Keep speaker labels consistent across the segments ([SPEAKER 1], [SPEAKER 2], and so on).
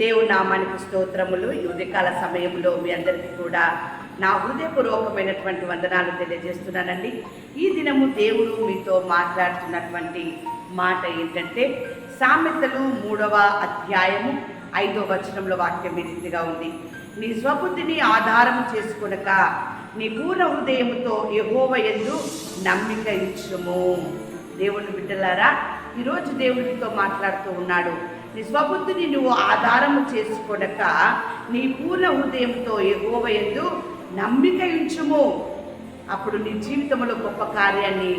[SPEAKER 1] దేవుని నామానికి స్తోత్రములు. ఈ ఉదయకాల సమయంలో మీ అందరికీ కూడా నా హృదయపూర్వకమైనటువంటి వందనాలు తెలియజేస్తున్నానండి. ఈ దినము దేవుడు మీతో మాట్లాడుతున్నటువంటి మాట ఏంటంటే సామెతలు మూడవ అధ్యాయము ఐదవ వచనంలో వాక్యం ఈ రీతిగా ఉంది. నీ స్వబుద్ధిని ఆధారం చేసుకునక నీ పూర్ణ హృదయముతో ఎగోవ ఎందు నమ్మిక ఇచ్చుము దేవుని బిడ్డలారా ఈరోజు దేవుడితో మాట్లాడుతూ ఉన్నాడు. నీ స్వబుద్ధిని నువ్వు ఆధారము చేసుకొనక నీ పూర్ణ హృదయంతో ఎగోవ ఎందు నమ్మిక ఉంచుము. అప్పుడు నీ జీవితంలో గొప్ప కార్యాన్ని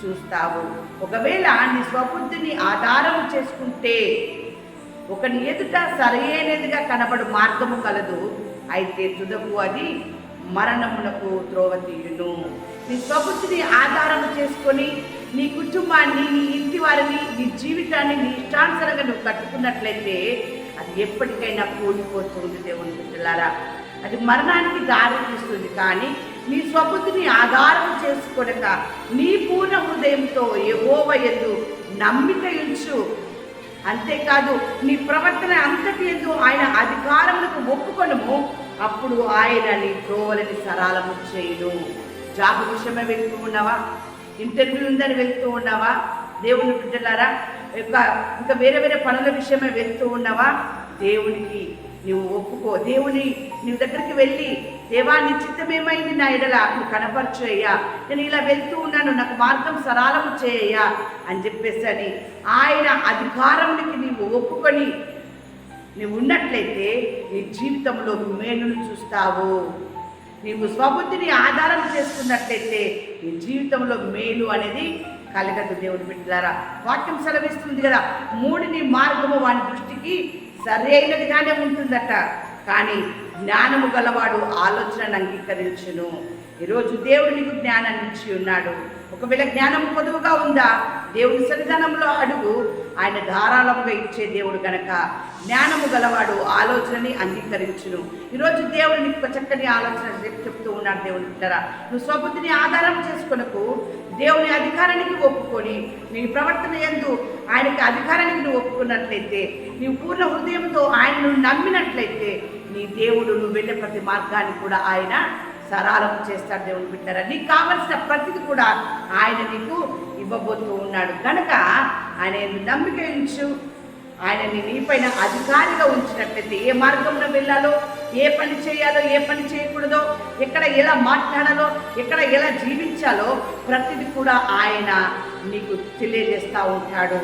[SPEAKER 1] చూస్తావు. ఒకవేళ నీ స్వబుద్ధిని ఆధారం చేసుకుంటే ఒకని ఎదుట సరైనదిగా కనబడు మార్గము కలదు. అయితే తుదకు అది మరణమునకు త్రోవ తీయును. నీ స్వబుద్ధిని ఆధారం చేసుకొని నీ కుటుంబాన్ని నీ ఇంటి వారిని నీ జీవితాన్ని నీ ఇష్టానుసరంగా నువ్వు కట్టుకున్నట్లయితే అది ఎప్పటికైనా కూలిపోతుంది దేవుని బిడ్డలారా. అది మరణానికి దారి తీస్తుంది. కానీ నీ స్వబుద్ధిని ఆధారం చేసుకోనక నీ పూర్ణ హృదయంతో యెహోవ ఎందు నమ్మిక ఉంచు. అంతేకాదు నీ ప్రవర్తన అంతటి ఎందు ఆయన అధికారములకు ఒప్పుకొనము. అప్పుడు ఆయన నీ త్రోవలని సరాలము చేయును. జాబు విషయమే వెళ్తూ ఉన్నావా ఇంటర్వ్యూ ఉందని వెళ్తూ ఉన్నావా? దేవుని బిడ్డలారా ఇంకా ఇంకా వేరే వేరే పనుల విషయమే వెళ్తూ ఉన్నావా? దేవునికి నువ్వు ఒప్పుకో. దేవుని నీ దగ్గరికి వెళ్ళి దేవా నీ చిత్తమేమైంది నా ఎడల? నువ్వు కనపరచు అయ్యా. నేను ఇలా వెళ్తూ ఉన్నాను నాకు మార్గం సరాలము చేయ్యా అని చెప్పేసి అని ఆయన అధికారంకి నీవు ఒప్పుకొని నువ్వు ఉన్నట్లయితే నీ జీవితంలో మేలును చూస్తావు. నీవు స్వబుద్ధిని ఆధారం చేసుకున్నట్లయితే నీ జీవితంలో మేలు అనేది కలగదు దేవుని బిడ్డారా వాక్యం సెలవిస్తుంది కదా మూడిని మార్గము వాని దృష్టికి సరైనదిగానే ఉంటుందట. కానీ జ్ఞానము గలవాడు ఆలోచనను అంగీకరించును. ఈరోజు దేవుడు నీకు జ్ఞానాన్ని ఇచ్చి ఉన్నాడు. ఒకవేళ జ్ఞానం పొదువుగా ఉందా? దేవుని సన్నిధానంలో అడుగు. ఆయన ధారాళముగా ఇచ్చే దేవుడు గనక జ్ఞానము గలవాడు ఆలోచనని అంగీకరించును. ఈరోజు దేవుడు నీకు చక్కని ఆలోచన చెప్తూ ఉన్నాడు దేవుడు బిడ్డరా. నువ్వు స్వబుద్ధిని ఆధారం చేసుకునకు దేవుని అధికారానికి ఒప్పుకొని నీ ప్రవర్తన ఎందు ఆయనకి అధికారానికి నువ్వు ఒప్పుకున్నట్లయితే నీవు పూర్ణ హృదయంతో ఆయనను నమ్మినట్లయితే నీ దేవుడు నువ్వు వెళ్ళే ప్రతి మార్గాన్ని కూడా ఆయన సరాలం చేస్తాడు దేవుని బిడ్డరా. నీకు కావలసిన ప్రతిది కూడా ఆయన నీకు ఇవ్వబోతూ ఉన్నాడు. కనుక ఆయన నమ్మిక ఉంచు ఆయనని నీపైన అధికారిగా ఉంచినట్లయితే ఏ మార్గంలో వెళ్ళాలో ఏ పని చేయాలో ఏ పని చేయకూడదో ఎక్కడ ఎలా మాట్లాడాలో ఎక్కడ ఎలా జీవించాలో ప్రతిది కూడా ఆయన నీకు తెలియజేస్తూ ఉంటాడు.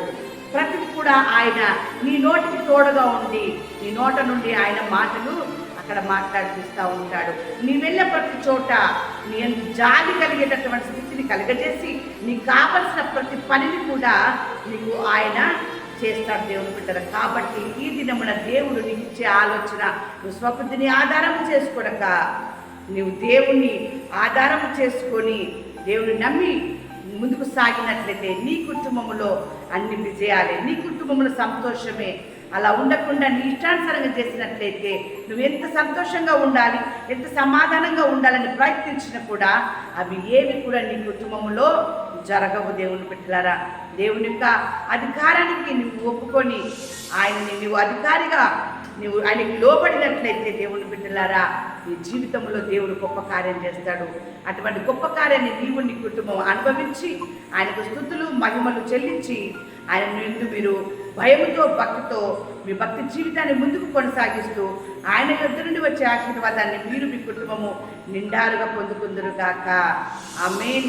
[SPEAKER 1] ప్రతిది కూడా ఆయన నీ నోటికి తోడుగా ఉండి నీ నోట నుండి ఆయన మాటలు అక్కడ మాట్లాడిపిస్తూ ఉంటాడు. నీ వెళ్ళే ప్రతి చోట నీ జాలి కలిగేటటువంటి స్థితిని కలగజేసి నీకు కావలసిన ప్రతి పనిని కూడా నీకు ఆయన చేస్తాడు దేవుని బిడ్డలు. కాబట్టి ఈ దినమున దేవుడు నీకు ఇచ్చే ఆలోచన నువ్వు స్వబుద్ధిని ఆధారం చేసుకోడక నువ్వు దేవుణ్ణి ఆధారం చేసుకొని దేవుని నమ్మి ముందుకు సాగినట్లయితే నీ కుటుంబంలో అన్ని విజయాలే నీ కుటుంబంలో సంతోషమే. అలా ఉండకుండా నీ ఇష్టానుసారంగా చేసినట్లయితే నువ్వు ఎంత సంతోషంగా ఉండాలి ఎంత సమాధానంగా ఉండాలని ప్రయత్నించినా కూడా అవి ఏవి కూడా నీ కుటుంబంలో జరగవు దేవుని పెట్టారా దేవుని యొక్క అధికారానికి నువ్వు ఒప్పుకొని ఆయనని నువ్వు అధికారిగా నువ్వు ఆయనకి లోబడినట్లయితే దేవుని బిడ్డలారా నీ జీవితంలో దేవుడు గొప్ప కార్యం చేస్తాడు. అటువంటి గొప్ప కార్యాన్ని నీవు నీ కుటుంబం అనుభవించి ఆయనకు స్థుతులు మహిమలు చెల్లించి ఆయన నుండి మీరు భయముతో భక్తితో మీ భక్తి జీవితాన్ని ముందుకు కొనసాగిస్తూ ఆయన యొద్ద నుండి వచ్చే ఆశీర్వాదాన్ని మీరు మీ కుటుంబము నిండారుగా పొందుకుందరు గాక ఆమెన్.